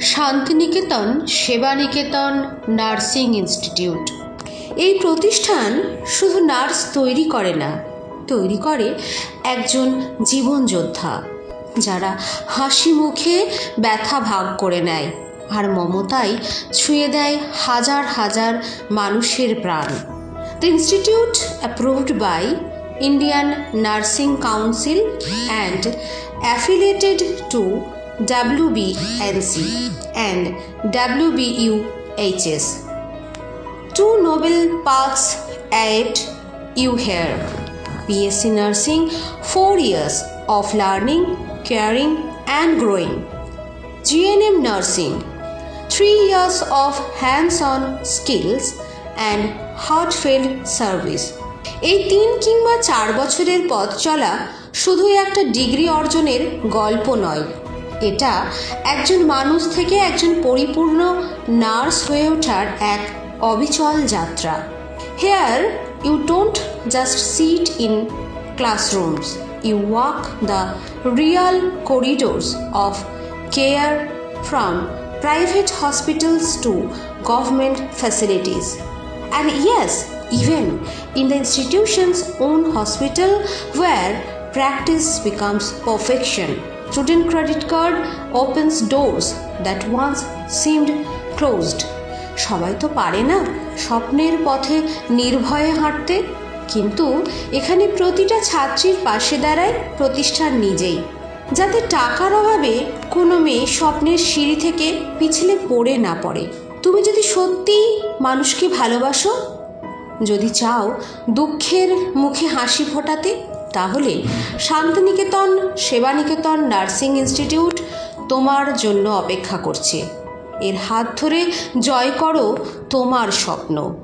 Santiniketan Sebaniketan nursing institute. এই প্রতিষ্ঠান শুধু নার্স তৈরি করে না, তৈরি করে একজন জীবনযোদ্ধা যারা হাসি মুখে ব্যথা ভাগ করে নেয় আর মমতায় ছুঁয়ে দেয় হাজার হাজার মানুষের প্রাণ। The institute approved by Indian nursing council and affiliated to WBNC and WBUHS. Two Nobel paths aid you here. BSc Nursing, 4 years of learning, caring, and growing. GNM Nursing, 3 years of hands on skills and heartfelt service. এই তিন কিংবা চার বছরের পথ চলা শুধু একটা degree অর্জনের গল্প নয় এটা একজন মানুষ থেকে একজন পরিপূর্ণ নার্স হয়ে ওঠার এক অবিচল যাত্রা। Here you don't just sit in classrooms you walk the real corridors of care from private hospitals to government facilities and yes even in the institution's own hospital where practice becomes perfection student credit card opens doors that once seemed closed. সবাই তো পারে না স্বপ্নের পথে নির্ভয়ে হাঁটতে। কিন্তু এখানে প্রতিটা ছাত্রীর পাশে দাঁড়ায় প্রতিষ্ঠান নিজেই। যাতে টাকার অভাবে কোনো মেয়ে স্বপ্নের সিঁড়ি থেকে পিছলে পড়ে না পড়ে। তুমি যদি সত্যিই মানুষকে ভালোবাসো, যদি চাও দুঃখের মুখে হাসি ফোটাতে তাহলে শান্তিনিকেতন, সেবানিকেতন নার্সিং ইনস্টিটিউট তোমার জন্য অপেক্ষা করছে। এর হাত ধরে জয় করো তোমার স্বপ্ন।